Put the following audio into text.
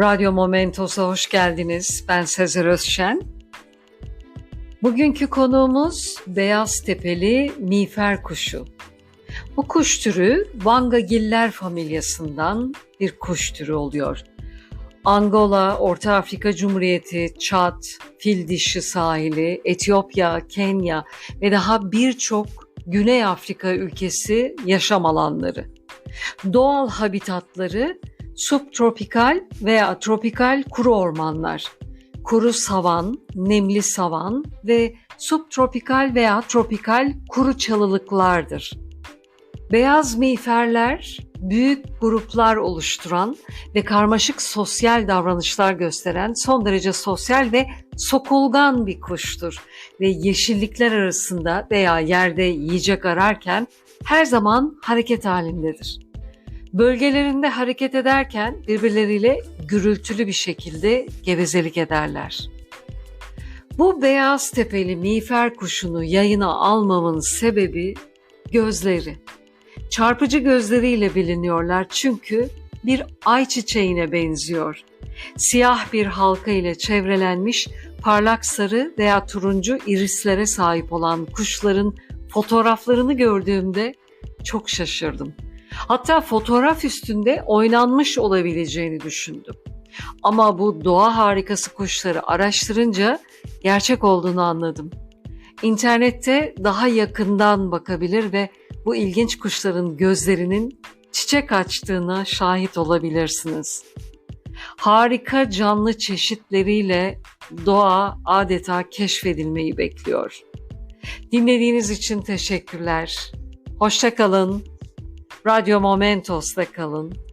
Radyo Momentos'a hoş geldiniz. Ben Sezer Özşen. Bugünkü konuğumuz beyaz tepeli miğfer kuşu. Bu kuş türü Vangagiller familyasından bir kuş türü oluyor. Angola, Orta Afrika Cumhuriyeti, Çad, Fil Dişi sahili, Etiyopya, Kenya ve daha birçok Güney Afrika ülkesi yaşam alanları. Doğal habitatları subtropikal veya tropikal kuru ormanlar, kuru savan, nemli savan ve subtropikal veya tropikal kuru çalılıklardır. Beyaz miğferler büyük gruplar oluşturan ve karmaşık sosyal davranışlar gösteren son derece sosyal ve sokulgan bir kuştur ve yeşillikler arasında veya yerde yiyecek ararken her zaman hareket halindedir. Bölgelerinde hareket ederken birbirleriyle gürültülü bir şekilde gevezelik ederler. Bu beyaz tepeli miğfer kuşunu yayına almamın sebebi gözleri. Çarpıcı gözleriyle biliniyorlar çünkü bir ay çiçeğine benziyor. Siyah bir halka ile çevrelenmiş parlak sarı veya turuncu irislere sahip olan kuşların fotoğraflarını gördüğümde çok şaşırdım. Hatta fotoğraf üstünde oynanmış olabileceğini düşündüm. Ama bu doğa harikası kuşları araştırınca gerçek olduğunu anladım. İnternette daha yakından bakabilir ve bu ilginç kuşların gözlerinin çiçek açtığına şahit olabilirsiniz. Harika canlı çeşitleriyle doğa adeta keşfedilmeyi bekliyor. Dinlediğiniz için teşekkürler. Hoşçakalın. Radyo Momentos'ta kalın.